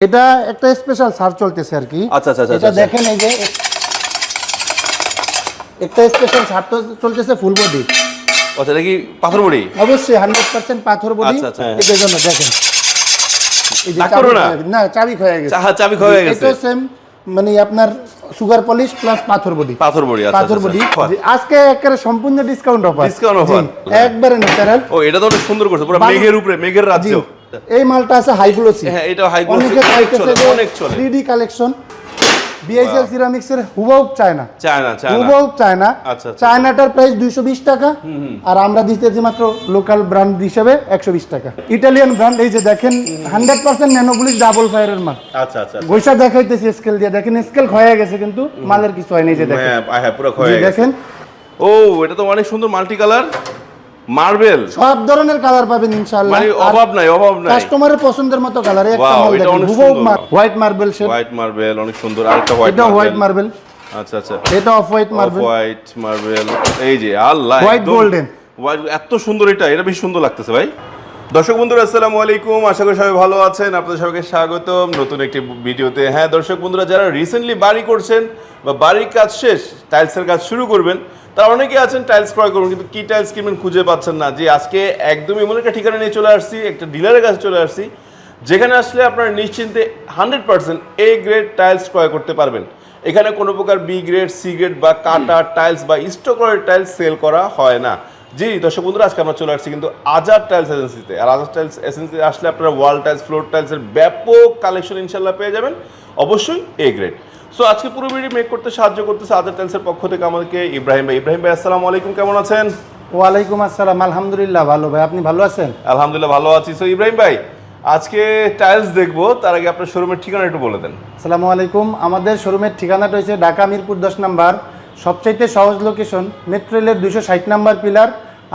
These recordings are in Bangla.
এটা একটা স্পেশাল সার চলতেছে আর কি আচ্ছা, আচ্ছা, আচ্ছা, এটা আচ্ছা। দেখেন এই যে একটা স্পেশাল সার চলতেছে ফুল বডি আচ্ছা এটা কি পাথর বড়ি অবশ্যই হান্ড্রেড পার্সেন্ট পাথর বডি আচ্ছা। এটার জন্য দেখেন না? চাবি হয়ে গেছে চাবি হয়ে গেছে। এটা সেম মানে আপনার সুগার পলিশ প্লাস পাথর বডি পাথর বড়ি পাথর বডি। আজকে একেবারে সম্পূর্ণ ডিসকাউন্ট অফার Discount offer? একবারে ন্যাচারাল ও এটা তো অনেক সুন্দর করছে পুরো মেঘের উপরে মেঘের রাজ্য এই মালটা আছে হাই গ্লোসি হ্যাঁ এটা হাই গ্লোসি অনেকে চাইতেছে অনেক চলে। 3D কালেকশন বিএসএল সিরামিক্স এর হুবহু চায়না। China China. হুবহু চায়না। আচ্ছা, আচ্ছা। চায়নাটার প্রাইস 220 টাকা। আর আমরা দিতেছি মাত্র লোকাল ব্র্যান্ড হিসেবে 120 টাকা। ইটালিয়ান ব্র্যান্ড এই যে দেখেন 100% ন্যানোবুলিশ ডাবল ফায়ারের মাল। আচ্ছা আচ্ছা পয়সা দেখাইতেছি স্কেল দিয়ে। দেখেন স্কেল হয়ে গেছে কিন্তু মালের কিছু হয়নি যে দেখেন। হ্যাঁ হ্যাঁ পুরো ক্ষয় গেছে। দেখেন। ও এটা তো অনেক সুন্দর মাল্টি কালার মার্বেল সব ধরনের কালার পাবেন ইনশাআল্লাহ। মানে অভাব নাই অভাব নাই। কাস্টমারের পছন্দের মতো কালার একটা মাল দেখেন হুবহু। White marble shade white marble অনেক সুন্দর। আরেকটা হোয়াইট এটা হোয়াইট মার্বেল আচ্ছা আচ্ছা। এটা off white marble white marble এই যে আল্লাহ একদম- golden। এত সুন্দর এটা এটা বেশ সুন্দর লাগতেছে ভাই। দর্শক বন্ধুরা আসসালামু আলাইকুম। আশা করি সবাই ভালো আছেন। আপনাদের সবাইকে স্বাগতম নতুন একটি ভিডিওতে। হ্যাঁ দর্শক বন্ধুরা যারা রিসেন্টলি বাড়ি করছেন বা বাড়ির কাজ শেষ টাইলসের কাজ শুরু করবেন তারা অনেকে আছেন টাইলস ক্রয় করবেন কিন্তু কি টাইলস কিনবেন খুঁজে পাচ্ছেন না। যে আজকে একদমই এমন একটা ঠিকানা নিয়ে চলে আসছি, একটা ডিলারের কাছে চলে আসছি, যেখানে আসলে আপনারা নিশ্চিন্তে hundred percent A grade tiles ক্রয় করতে পারবেন। এখানে কোনো প্রকার বি গ্রেড সি গ্রেড বা কাটা টাইলস বা স্টোকরের টাইলস সেল করা হয় না। জি, দর্শক বন্ধুরা, আজকে আমরা চলে আসছি কিন্তু আজাদ টাইলস এজেন্সিতে আর আজাদ টাইলস এজেন্সিতে আসলে আপনারা ওয়াল টাইলস ফ্লোর টাইলসের ব্যাপক কালেকশন ইনশাল্লাহ পেয়ে যাবেন। অবশ্যই এ গ্রেড সো আজকে পুরো ভিডিও মেক করতে সাহায্য করতেছে আজাদ টাইলসের পক্ষ থেকে আমাদেরকে ইব্রাহিম ভাই। ইব্রাহিম ভাই আসসালামু আলাইকুম কেমন আছেন? ওয়ালাইকুম আসসালাম আলহামদুলিল্লাহ ভালো ভাই। আপনি ভালো আছেন? আলহামদুলিল্লাহ ভালো আছি। সো ইব্রাহিম ভাই আজকে টাইলস দেখব তার আগে আপনার শোরুমের ঠিকানা একটু বলে দেন। আসসালামু আলাইকুম আমাদের শোরুমের ঠিকানাটা হচ্ছে ঢাকা মিরপুর দশ নাম্বার সবচাইতে সহজ লোকেশন মেট্রো রেলের দুশো ষাট নাম্বার পিলার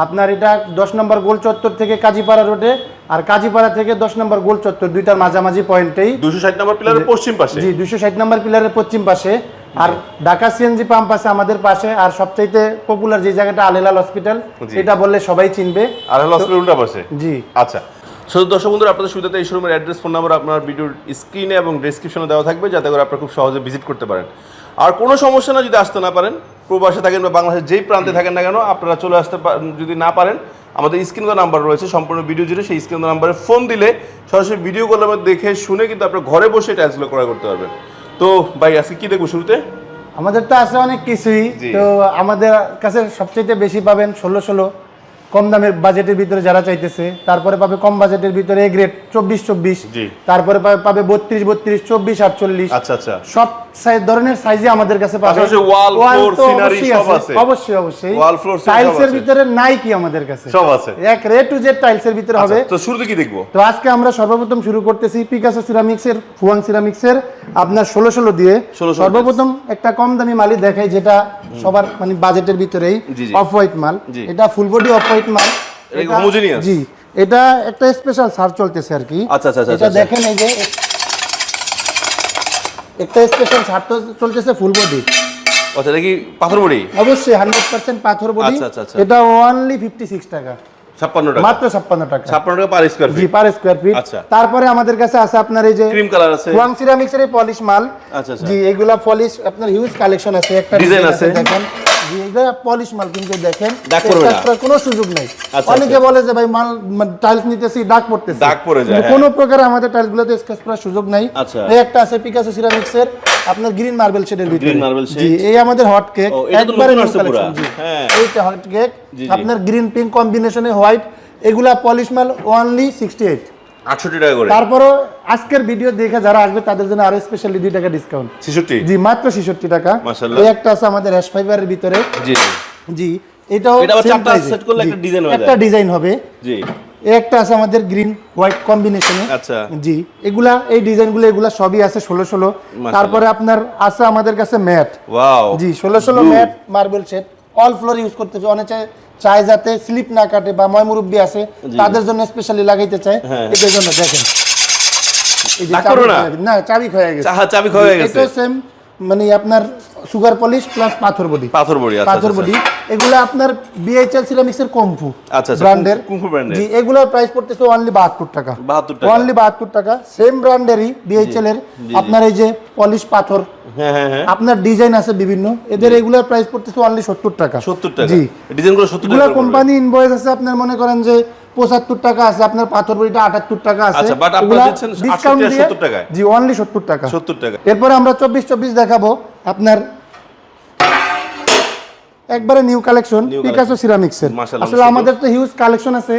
আপনার এটা দশ নম্বর গোল চত্বর থেকে কাজীপাড়া রোডে আর কাজীপাড়া থেকে দশ নম্বর গোল চত্বর দুইটার মাঝামাঝি পয়েন্টেই। দুশো ষাট নম্বর পিলারের পশ্চিম পাশে। জি দুশো ষাট নম্বর পিলারের পশ্চিম পাশে। আর ঢাকা সিএনজি পাম্প আছে আমাদের পাশে আর সবচাইতে পপুলার যে জায়গাটা আলেলাল হসপিটাল এটা বললে সবাই চিনবে। আর হলো হসপিটাল উল্টা পাশে। জি। আচ্ছা। শুধু দর্শক বন্ধুরা আপনাদের সুবিধাতে এই শোরুমের অ্যাড্রেস ফোন নাম্বার আপনার ভিডিওর স্ক্রিনে এবং ডেসক্রিপশনে দেওয়া থাকবে যাতে করে আপনারা খুব সহজে ভিজিট করতে পারেন। আর কোনো সমস্যা না যদি আসতে না পারেন প্রবাসে থাকেন বা বাংলাদেশের যেই প্রান্তে থাকেন না কেন আপনারা চলে আসতে যদি না পারেন আমাদের স্ক্রিন নাম্বার রয়েছে সম্পূর্ণ ভিডিও জুড়ে সেই স্ক্রিন নাম্বারে ফোন দিলে সরাসরি ভিডিও কলের মধ্যে দেখে শুনে কিন্তু আপনার ঘরে বসে টাইলসগুলো ক্রয় করতে পারবেন। তো ভাই আজকে কি দেখব শুরুতে? আমাদের তো আছে অনেক কিছুই। তো আমাদের কাছে সবচেয়ে বেশি পাবেন ষোলো ষোলো। কম দামের বাজেটের ভিতরে যারা চাইতেছে তারপরে পাবে কম বাজেটের ভিতরে এ গ্রেড চব্বিশ চব্বিশ তারপরে পাবে- বত্রিশ বত্রিশ চব্বিশ আটচল্লিশ। আচ্ছা আচ্ছা। সব ধরনের সাইজে আমাদের কাছে পাবে। অবশ্যই অবশ্যই টাইলসের আছে। ভিতরে নাই কি আমাদের কাছে। সব আছে। এক রে টু জেড টাইলসের ভিতরে হবে। আচ্ছা, তো শুরুতে কি দেখব? তো আজকে আমরা সর্বপ্রথম শুরু করতেছি পিকাসো সিরামিক্সের ফুয়াং সিরামিক্সের আপনার ষোলো ষোলো দিয়ে। সর্বপ্রথম একটা কম দামি মালই দেখাই যেটা সবার মানে বাজেটের ভিতরেই। অফ হোয়াইট মাল। এটা ফুল বডি অফ হোয়াইট মাল? জি এটা একটা স্পেশাল সার চলতেছে আর কি। আচ্ছা, আচ্ছা, আচ্ছা, এটা আচ্ছা। দেখেন এই যে একটা স্পেশাল সার চলতেছে ফুল বডি আচ্ছা এটা কি পাথর বড়ি অবশ্যই হান্ড্রেড পার্সেন্ট পাথর বডি আচ্ছা, আচ্ছা, আচ্ছা। এটা অনলি ফিফটি সিক্স টাকা। ছাপ্পান্ন টাকা। মাত্র ছাপ্পান্ন টাকা। ছাপ্পান্ন টাকা পার স্কোয়ার জি পার স্কোয়ার ফিট আচ্ছা। তারপরে আমাদের কাছে আছে আপনার এই যে ক্রিম কালার আছে। ওয়াং সিরামিক্সের পলিশ মাল। আচ্ছা, আচ্ছা। জি এগুলা পলিশ আপনার হিউজ কালেকশন আছে। একটা design আছে। দেখেন। জি এগুলা পলিশ মাল কিন্তু দেখেন দাগ পড়বে না। কোনো সুযোগ নাই অনেকে বলে যে ভাই মাল টাইলস নিতেছি দাগ পড়তেছে দাগ পড়ে যায়। কোনো প্রকার আমাদের টাইলস গুলোতে স্কেচ করার সুযোগ নাই। এই একটা আছে পিকাসো আপনার গ্রিন মার্বেল শেডের ভিতরে। জি এই আমাদের হট কেক একবারে জি হ্যাঁ। এইটা হট কেক। আপনার গ্রিন পিঙ্ক কম্বিনেশনে হোয়াইট এগুলা পলিশ মাল ওনলি সিক্সটি এইট আটষট্টি টাকা করে। তারপরও আজকের ভিডিও দেখে যারা আসবে তাদের জন্য আরও স্পেশালি দুই টাকা ডিসকাউন্ট ছেষট্টি? জি মাত্র ছেষট্টি টাকা। মাশাআল্লাহ। এই একটা আছে আমাদের হ্যাশ ফাইবারের ভিতরে। জি জি। এটাও এটা চারটা set করলে একটা design হয়ে একটা ডিজাইন হবে। জি। একটা আছে আমাদের গ্রিন হোয়াইট কম্বিনেশনে আচ্ছা। জি এগুলা এই ডিজাইনগুলো এগুলা সবই আছে ষোলো ষোলো। তারপরে আপনার আছে আমাদের কাছে ম্যাট ওয়াও জি ষোলো ষোলো matt marble set all floor use করতেছে অনেকে চায় যাতে স্লিপ না কাটে বা ময় মুরব্বী আছে তাদের জন্য স্পেশালি লাগাইতে চাই এদের এটার জন্য দেখেন। এই যে চাবি না? হয়ে চাবি হয়ে গেছে। চা- চাবি ক্ষয় গেছে। এটা সেম মানে আপনার সুগার পলিশ প্লাস পাথর বডি। পাথর বড়ি আচ্ছা পাথর আচ্ছা, বডি। এগুলো আপনার বিএইচএল সিরামিক্সের কম্ফু আচ্ছা, আচ্ছা, ব্র্যান্ডের। কুম্ফু- brand-এর। জি এগুলোর প্রাইস পড়তেছে অনলি বাহাত্তর টাকা। 72 টাকা। অনলি বাহাত্তর টাকা। সেম ব্র্যান্ডেরই বিএইচএল এর। আপনার এই যে পলিশ পাথর। হ্যাঁ হ্যাঁ হ্যাঁ। আপনার ডিজাইন আছে বিভিন্ন। এদের এগুলোর প্রাইস পড়তেছে অনলি সত্তর টাকা। সত্তর টাকা। জি। ডিজাইনগুলো সত্তর এগুলো টাকা করে কোম্পানি ইনভয়েস আছে আপনার মনে করেন যে পঁচাত্তর টাকা আছে আপনার পাথর বড়িটা আটাত্তর টাকা আছে। আচ্ছা, but আপনারা এগুলা দিচ্ছেন discount 68 আর দিয়ে- জি অনলি সত্তর টাকা। সত্তর টাকা। এরপরে আমরা চব্বিশ চব্বিশ দেখাবো। আপনার একবারে নিউ কালেকশন পিকাসো সিরামিক্সের আসলে আমাদের তো হিউজ কালেকশন আছে।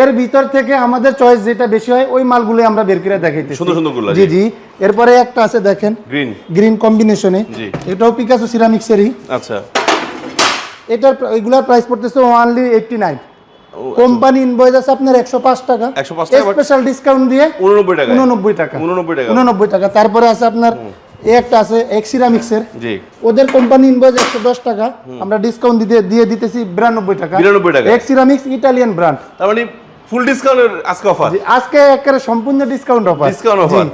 এর ভিতর থেকে আমাদের চয়েস যেটা বেশি হয় ওই মালগুলো আমরা বের করে দেখাইতেছি। সুন্দর সুন্দরগুলো, জি জি। জি। এরপরে একটা আছে দেখেন। গ্রিন গ্রিন কম্বিনেশনে এটাও পিকাসো সিরামিক্সেরই আচ্ছা। এটার এগুলার প্রাইস পড়তেছে ওনলি নাইন ও, কোম্পানি ইনভয়েস আছে আপনার একশো পাঁচ টাকা। 105 টাকা, স্পেশাল ডিসকাউন্ট দিয়ে উননব্বই টাকা উননব্বই টাকা। উননব্বই টাকা। উননব্বই টাকা। তারপরে আছে আপনার এ একটা আছে এক্সিরামিক্সের জি। ওদের কোম্পানি ইনভয়েস একশো দশ টাকা। আমরা ডিসকাউন্ট দিতে দিয়ে দিতেছি বিরানব্বই টাকা। 92 টাকা। এক্সিরামিক্স ইটালিয়ান ব্র্যান্ড তার মানে ফুল ডিসকাউন্টের আজকে অফার আজকে একেবারে সম্পূর্ণ ডিসকাউন্ট অফার ডিসকাউন্ট অফার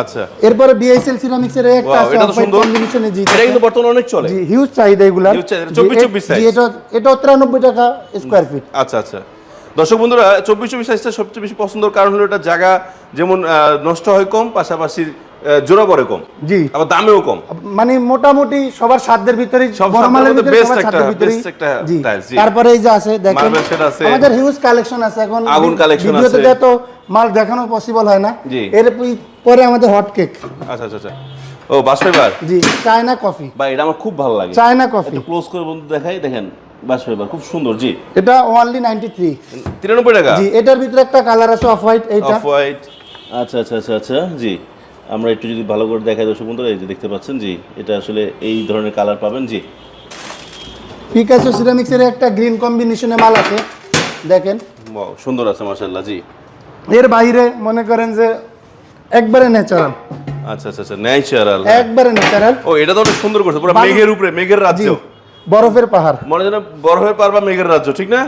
আচ্ছা। এরপরে বিএসএল সিরামিক্সের একটা আছে এটা তো সুন্দর। কম্বিনেশনে জি এটা কিন্তু বর্তমানে অনেক চলে। জি হিউজ চাহিদা এগুলা Huge চাহিদা, 24 জি size। এটা এটাও তিরানব্বই টাকা স্কোয়ার ফিট আচ্ছা আচ্ছা। দর্শক বন্ধুরা চব্বিশ চব্বিশ সাইজটা সবচেয়ে বেশি পছন্দের কারণ হলো এটা জায়গা যেমন নষ্ট হয় কম পাশাপাশি জোড়া পড়ে কম। জি। আবার দামেও কম। মানে মোটামুটি সবার সাধ্যের ভিতরে বড় মালের ভিতরে সবার একটা- সাধ্যের ভিতরে জি। তারপরে এই যে আছে দেখেন আছে। আমাদের হিউজ কালেকশন আছে এখন। আগুন collection ভিডিওতে তো মাল দেখানো পসিবল হয় না এর পরে আমাদের হট কেক আচ্ছা আচ্ছা আচ্ছা। ও বাস জি চায়না কফি বা এটা আমার খুব ভালো লাগে। চায়না কফি একটু ক্লোজ করে বন্ধু দেখাই দেখেন বাস খুব সুন্দর জি। এটা ওনলি নাইনটি থ্রি টাকা? জি এটার ভিতরে একটা কালার আছে অফ হোয়াইট এইটা। অফ হোয়াইট আচ্ছা আচ্ছা আচ্ছা আচ্ছা জি। আমরা একটু যদি ভালো করে দেখাই দর্শক বন্ধুরা এই যে দেখতে পাচ্ছেন জি এটা আসলে এই ধরনের কালার পাবেন জি। পিকাসো সিরামিক্সের একটা গ্রিন কম্বিনেশনে মাল আছে দেখেন। সুন্দর আছে মাশাআল্লাহ জি। এর বাইরে মনে করেন যে একবারে ন্যাচারাল আচ্ছা আচ্ছা আচ্ছা ন্যাচারাল একবারে ন্যাচারাল ও এটা তো অনেক সুন্দর করছে পুরো মেঘের উপরে মেঘের রাজ্য। বরফের পাহাড়। মনে যেন বরফের পাহাড় বা মেঘের রাজ্য ঠিক না?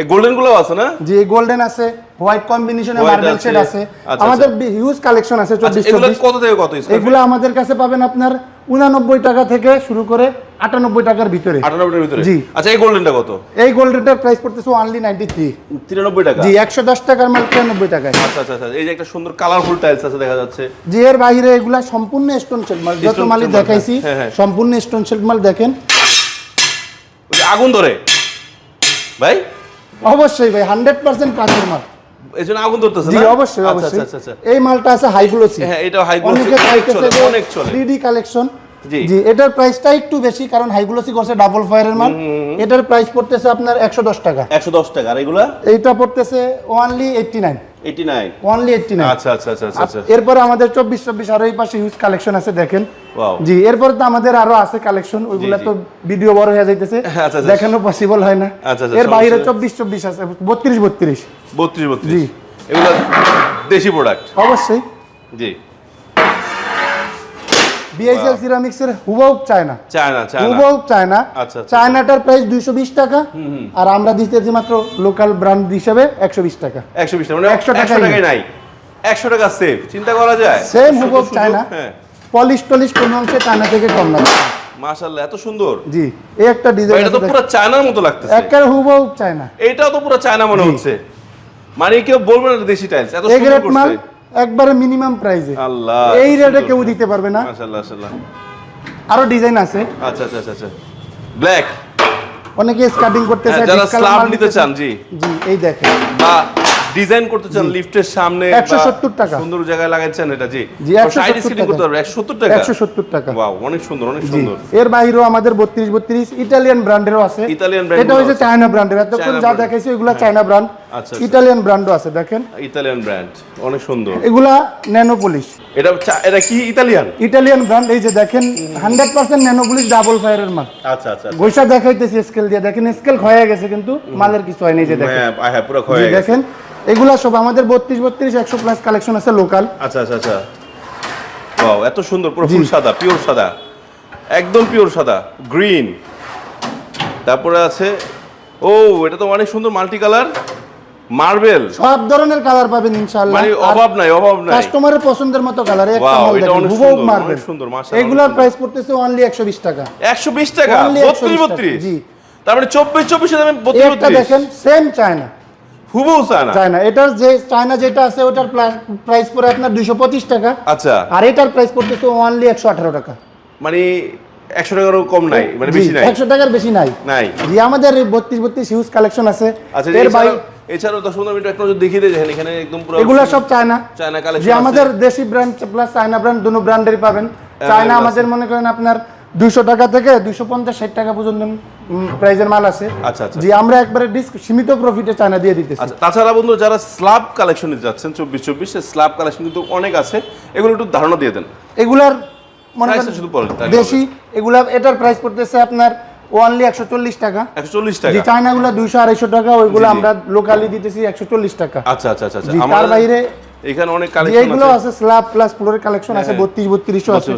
এই গোল্ডেনগুলো আছে না? জি গোল্ডেন আছে হোয়াইট কম্বিনেশনে মার্বেল শেড আছে আচ্ছা, আমাদের হিউজ কালেকশন আছে আচ্ছা চব্বিশ এগুলো কত থেকে কত এগুলো আমাদের কাছে পাবেন আপনার উনানব্বই টাকা থেকে শুরু করে আটানব্বই টাকার ভিতরে। আটানব্বইটার ভিতরে? জি। আচ্ছা এই গোল্ডেনটা কত? এই গোল্ডেনটার প্রাইস পড়তেছে অনলি নাইনটি থ্রি তিরানব্বই টাকা? জি একশো দশ টাকার মাল তিরানব্বই টাকায়। আচ্ছা আচ্ছা আচ্ছা। এই যে একটা সুন্দর কালারফুল টাইলস আছে দেখা যাচ্ছে। জি এর বাইরে এগুলা সম্পূর্ণ স্টোন শেড মাল। যত মালই দেখাইছি হ্যাঁ, হ্যাঁ। সম্পূর্ণ স্টোন শেড মাল দেখেন। আগুন ধরে? ভাই? অবশ্যই ভাই হান্ড্রেড পার্সেন্ট কাঁচের মাল। এই জন্য আগুন ধরতেছে জি অবশ্যই আচ্ছা অবশ্যই। আচ্ছা আচ্ছা। এই মালটা আছে হাই গ্লোসি। হ্যাঁ এটা হাই গ্লোসি চাইতেছে চলে অনেক চলে। 3D কালেকশন জি। এটার প্রাইসটা একটু বেশি কারণ হাইগ্লোসি করছে ডাবল ফায়ারের মাল। এটার প্রাইস পড়তেছে আপনার একশো দশ টাকা। একশো দশ টাকা আর এগুলা? এইটা পড়তেছে ওয়ানলি এইটটি নাইন এইটটি আচ্ছা আচ্ছা আচ্ছা এরপরে আমাদের চব্বিশ চব্বিশ আরও এই পাশে হিউজ কালেকশন আছে দেখেন. জি এরপরে তো আমাদের আরও আছে কালেকশন ওইগুলা তো ভিডিও বড় হয়ে যাইতেছে। দেখানো পসিবল হয় না। এর বাইরে। চব্বিশ চব্বিশ আছে বত্রিশ বত্রিশ বত্রিশ বত্রিশ জি। এগুলা দেশি প্রোডাক্ট অবশ্যই। জি। বিএসএল সিরামিক্সের হুবহুব চায়না চায়না চায়না হুবহুব চায়না আচ্ছা। চায়নাটার প্রাইস দুইশো বিশ টাকা। আর আমরা দিতেছি মাত্র লোকাল ব্র্যান্ড হিসেবে একশো বিশ টাকা। একশো বিশ টাকা মানে 100 একশো টাকাই নাই। একশো টাকা সেভ চিন্তা করা যায়। সেম শুধু- চায়না হ্যাঁ। পলিশ টলিশ কোনো অংশে চায়না থেকে কম না। মাশাআল্লাহ এত সুন্দর। জি এই একটা ডিজাইন এটা তো পুরো চায়নার মতো লাগতেছে। একের হুবহুব চায়না এইটাও তো পুরো চায়না মনে হচ্ছে। মানে কেউ বলবে না দেশি টাইলস এত সুন্দর করছে। একবারে মিনিমাম প্রাইসে আল্লাহ এই রেটে কেউ দিতে পারবে না। মাশাআল্লাহ মাশাআল্লাহ। আরও ডিজাইন আছে। আচ্ছা আচ্ছা আচ্ছা আচ্ছা। ব্ল্যাক অনেকে স্কার্টিং করতে চায় হ্যাঁ, যারা স্ল্যাব নিতে চান জি। জি এই দেখেন। বা ডিজাইন করতে চান লিফটের সামনে 170 টাকা। সুন্দর জায়গায় লাগাচ্ছেন এটা জি। জি, সাইড 170 স্ক্রিন করতে টাকা। পারবে 170 টাকা। একশো সত্তর টাকা। ওয়াও অনেক সুন্দর অনেক সুন্দর। এর বাইরেও আমাদের বত্রিশ বত্রিশ ইটালিয়ান ব্র্যান্ডেরও আছে। Italian brand এটা হচ্ছে চায়না ব্র্যান্ডের এতক্ষণ যা। দেখাইছি এগুলা চায়না ব্র্যান্ড আচ্ছা, আচ্ছা। ইটালিয়ান ব্র্যান্ডও আছে দেখেন। ইতালিয়ান ব্র্যান্ড অনেক সুন্দর। এগুলা ন্যানো পলিশ এটা এটা কি ইতালিয়ান ইটালিয়ান ব্র্যান্ড এই যে দেখেন hundred percent nano polish double ফায়ারের মাল। আচ্ছা আচ্ছা গৈসা দেখাইতেছি স্কেল দিয়ে। দেখেন স্কেল ক্ষয়ে গেছে কিন্তু মালের কিছু হয়নি যে দেখেন। হ্যাঁ হ্যাঁ পুরো ক্ষয়ে গেছে। দেখেন এগুলা সব আমাদের বত্রিশ বত্রিশ একশো প্লাস কালেকশন আছে লোকাল আচ্ছা আচ্ছা আচ্ছা। ওয়াও এত সুন্দর পুরো ফুল সাদা পিওর সাদা। একদম পিওর সাদা গ্রিন তারপরে আছে ও এটা তো অনেক সুন্দর মাল্টি কালার মার্বেল সব ধরনের কালার পাবেন ইনশাআল্লাহ। মানে অভাব নাই অভাব নাই। কাস্টমারের পছন্দের মতো কালার একটা মাল দেখেন হুবহু সুন্দর, মার্বেল সুন্দর, মাশাআল্লাহ, এগুলোর প্রাইস পড়তেছে অনলি 120 টাকা। একশো বিশ টাকা? Only বত্রিশ 120 টাকা, বত্রিশ? জি। তার মানে চব্বিশ চব্বিশে দামে এই বত্রিশ একটা দেখেন সেম চায়না হুবহু চায়না চায়না এটার যে চায়না যেটা আছে ওটার প্রাইস পড়ে আপনার 225 টাকা। আচ্ছা। আর এটার প্রাইস পড়তেছে অনলি 118 টাকা। মানে একশো টাকারও কম নাই মানে বেশি নাই? 100 টাকার বেশি নাই। নাই। জি আমাদের 32 32 হিউজ কালেকশন আছে। আচ্ছা এর বাইরে এছাড়াও দশ পনেরো মিনিট একটা দেখিয়ে দিয়ে দেখেন এখানে একদম পুরো এগুলো সব চায়না। চায়না কালেকশন যে আমাদের দেশি ব্র্যান্ড প্লাস চায়না ব্র্যান্ড দুটো ব্র্যান্ডেরই পাবেন। চায়না আমাদের মনে করেন আপনার দুইশো টাকা থেকে দুইশো পঞ্চাশ ষাট টাকা পর্যন্ত প্রাইজের মাল আছে। আচ্ছা, আচ্ছা। জি আমরা একবারে ডিস্ক সীমিত প্রফিটে চায়না দিয়ে দিতেছি। আচ্ছা তাছাড়া বন্ধু যারা স্ল্যাব কালেকশনে যাচ্ছেন চব্বিশ চব্বিশ স্ল্যাব কালেকশন কিন্তু অনেক আছে। এগুলো একটু ধারণা দিয়ে দেন। এগুলার মনে দেশি এগুলা এটার প্রাইস পড়তেছে আপনার ওনলি একশো চল্লিশ টাকা। একশো চল্লিশ জি টাকা চায়নাগুলো টাকা ওইগুলো। আমরা লোকালি দিতেছি একশো চল্লিশ টাকা। আচ্ছা আচ্ছা আচ্ছা আচ্ছা। তার বাইরে এখানে অনেক কালেকশন আছে। আছে স্ল্যাব প্লাস ফ্লোরের কালেকশন আছে হ্যাঁ। বত্রিশ বত্রিশও আছে।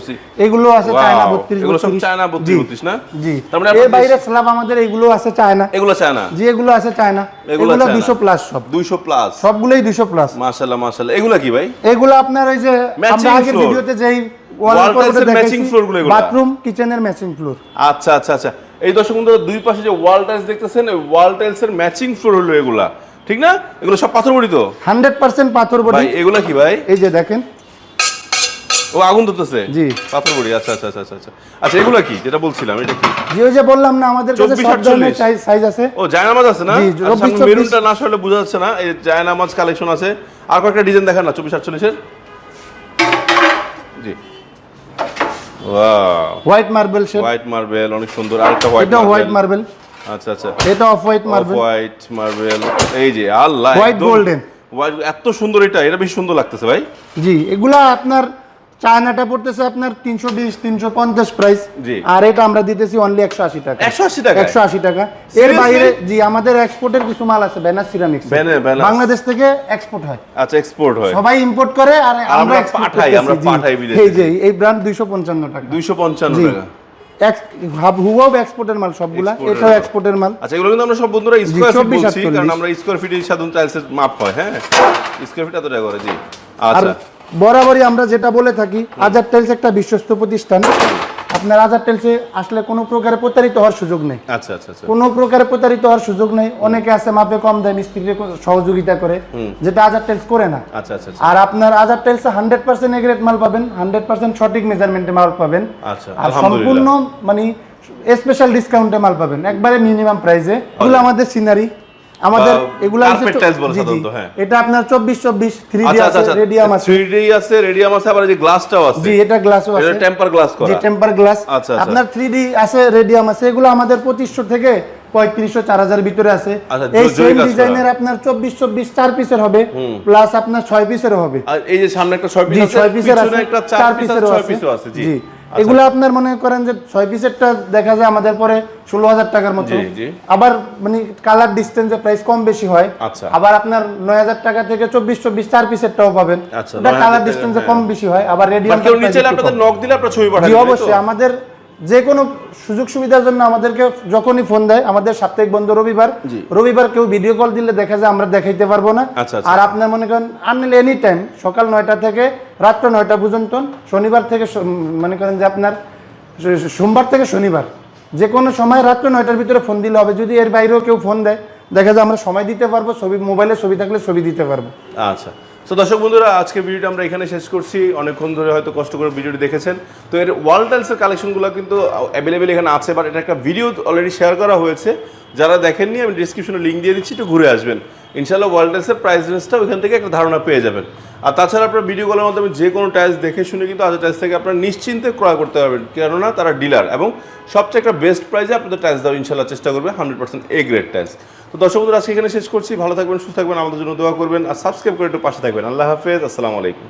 এগুলো আছে চায়না বত্রিশ এগুলো সব চায়না 32 32 না? জি। তার মানে এর বাইরে স্ল্যাব আমাদের এগুলো আছে চায়না। এগুলো চায়না? জি এগুলো আছে চায়না। এগুলো এগুলো চায়না। দুশো প্লাস সব। দুইশো প্লাস সবগুলোই দুশো প্লাস মাশাল্লাহ মাশাল্লাহ এগুলা কি ভাই? এগুলো আপনার ওই যে আমরা আগের ভিডিওতে যেই এর matching floor গুলো বাথরুম কিচেনের ম্যাচিং ফ্লোর আচ্ছা আচ্ছা আচ্ছা। এই দর্শক বন্ধুরা দুই পাশে যে ওয়াল টাইলস দেখতেছেন ওই ওয়াল টাইলস এর ম্যাচিং ফ্লোর হলো এগুলা। ঠিক না? এগুলো সব পাথর বড়ি তো? হান্ড্রেড পার্সেন্ট পাথর বডি। ভাই এগুলা কি ভাই? এই যে দেখেন। ও আগুন ধরতেছে? জি। পাথর বড়ি আচ্ছা আচ্ছা আচ্ছা আচ্ছা আচ্ছা। আচ্ছা এগুলা কি? যেটা বলছিলাম এটা কি? যে ওই যে বললাম না আমাদের কাছে সব ধরনের 48 সাইজ আছে। ও জায়নামাজ আছে না? জি, আচ্ছা, মেরুনটা না আসলে বোঝা যাচ্ছে না এই জায়নামাজ কালেকশন আছে। আর কয়েকটা ডিজাইন দেখান না চব্বিশ আটচল্লিশের। জি। White marble shade white marble অনেক সুন্দর। আরেকটা হোয়াইট এটা হোয়াইট মার্বেল আচ্ছা আচ্ছা। এটা off white marble white marble এই যে আল্লাহ হোয়াইট গোল্ডেন। এত সুন্দর এটা এটা বেশ সুন্দর লাগতেছে ভাই। জি এগুলা আপনার চায়নাটা পড়তেছে আপনার তিনশো বিশ তিনশো পঞ্চাশ প্রাইস আর এটা আমরা দিতেছি অনলি একশো আশি টাকা। 180 টাকায়? একশো আশি টাকা। এর বাইরে জি আমাদের এক্সপোর্টের কিছু মাল আছে ব্যানার সিরামিক্স। বাংলাদেশ থেকে এক্সপোর্ট হয়। আচ্ছা এক্সপোর্ট হয়। সবাই ইম্পোর্ট করে আর আমরা পাঠাই, আমরা পাঠাই বিদেশে। এই যে এই ব্র্যান্ড দুইশো পঞ্চান্ন টাকা। দুইশো পঞ্চান্ন টাকা। হুবাব এক্সপোর্টের মাল সবগুলা Export এটাও এক্সপোর্টের মাল। আচ্ছা এগুলো কিন্তু আমরা সব বন্ধুরা স্কোয়ার ফিট 24, বলছি কারণ আমরা স্কোয়ার ফিটে সাধারণ টাইলসের মাপ হয় হ্যাঁ? স্কোয়ার ফিট এত টাকা করে জি। আচ্ছা। বরাবরই আমরা যেটা বলে থাকি আজাদ টাইলস একটা বিশ্বস্ত প্রতিষ্ঠান। আপনার আজাদ টাইলসে আসলে কোনো প্রকারে প্রতারিত হওয়ার সুযোগ নেই। আচ্ছা আচ্ছা আচ্ছা। কোনো প্রকারে প্রতারিত হওয়ার সুযোগ নেই। অনেকে আছে মাপে কম দেয় মিস্ত্রিকে সহযোগিতা করে যেটা আজাদ টেলস করে না। আচ্ছা আচ্ছা আচ্ছা। আর আপনার আজাদ টাইলসে হান্ড্রেড পার্সেন্ট এগ্রেড মাল পাবেন হান্ড্রেড পার্সেন্ট সঠিক মেজারমেন্টে মাল পাবেন। আচ্ছা, আর সম্পূর্ণ মানে স্পেশাল ডিসকাউন্টে মাল পাবেন একবারে মিনিমাম প্রাইসে এগুলো আমাদের সিনারি আমাদের এগুলো হ্যাঁ। এটা আপনার চব্বিশ চব্বিশ থ্রি ডি আচ্ছা আছে আচ্ছা রেডিয়াম আছে। থ্রি ডি আছে রেডিয়াম আছে আবার যে গ্লাসটাও আছে। জি এটা গ্লাসও আছে। এটা টেম্পার গ্লাস করা। জি টেম্পার গ্লাস আচ্ছা, আচ্ছা। আপনার থ্রি ডি আছে রেডিয়াম আছে এগুলো আমাদের পঁচিশশো থেকে পঁয়ত্রিশশো চার হাজার ভিতরে আছে। আচ্ছা, এই সেম ডিজাইনের আপনার চব্বিশ চব্বিশ চার পিসের হবে প্লাস আপনার ছয় পিসের হবে। আর এই যে সামনে একটা ছয় পিস আছে ছয় পিসের আছে চার চার পিস আছে জি। আচ্ছা। এগুলো আপনার মনে করেন যে ছয় পিসেরটা দেখা যায় আমাদের পরে ষোলো হাজার টাকার মতো। আবার মানে কালার ডিস্টেন্সে প্রাইস কম বেশি হয়। আচ্ছা। আবার আপনার নয় হাজার টাকা থেকে চব্বিশ চব্বিশ চার পিসেরটাও পাবেন। আচ্ছা, ওটা কালার ডিস্টেন্সে। কম বেশি হয় আবার রেডিয়াম কেউ নিচে এলে আপনাদের নক দিলে আপনারা ছবি পাঠাবেন জি অবশ্যই। আমাদের যে কোনো সুযোগ সুবিধার জন্য আমাদেরকে যখনই ফোন দেয় আমাদের সাপ্তাহিক বন্ধ রবিবার রবিবার কেউ ভিডিও কল দিলে দেখা যায় আমরা দেখাইতে পারব না। আচ্ছা, আচ্ছা। আর আপনার মনে করেন আনলে এনি টাইম সকাল নয়টা থেকে রাত্র নয়টা পর্যন্ত, শনিবার থেকে মনে করেন যে আপনার সোমবার থেকে শনিবার। যে কোনো সময় রাত্র নয়টার ভিতরে ফোন দিলে হবে। যদি এর বাইরেও কেউ ফোন দেয়, দেখা যায় আমরা সময় দিতে পারব, ছবি মোবাইলে ছবি থাকলে ছবি দিতে পারব। আচ্ছা। তো দর্শক বন্ধুরা, আজকে ভিডিওটা আমরা এখানে শেষ করছি। অনেকক্ষণ ধরে হয়তো কষ্ট করে ভিডিওটি দেখেছেন। তো এর ওয়াল টাইলসের কালেকশনগুলো কিন্তু অ্যাভেলেবেল এখানে আছে বাট এটা একটা ভিডিও অলরেডি শেয়ার করা হয়েছে। যারা দেখেননি, আমি ডিসক্রিপশনে লিঙ্ক দিয়ে দিচ্ছি, একটু ঘুরে আসবেন। ইনশাল্লাহ ওয়ার্ল্ড টাইলসের প্রাইস রেঞ্জটা ওইখান থেকে একটা ধারণা পেয়ে যাবেন। আর তাছাড়া আপনার ভিডিও কলের মাধ্যমে যে কোনো টাইলস দেখে শুনে কিন্তু আজ টাইলস থেকে আপনার নিশ্চিন্তে ক্রয় করতে পারবেন। কেননা তারা ডিলার এবং সবচেয়ে একটা বেস্ট প্রাইসে আপনাদের টাইলস দেওয়ার ইনশাল্লাহ চেষ্টা করবে hundred percent A grade tiles তো দর্শক বন্ধুরা, আজকে এখানে শেষ করছি। ভালো থাকবেন, সুস্থ থাকবেন, আমাদের জন্য দোয়া করবেন, আর সাবস্ক্রাইব করে একটু পাশে থাকবেন। আল্লাহ হাফেজ, আসসালামু আলাইকুম।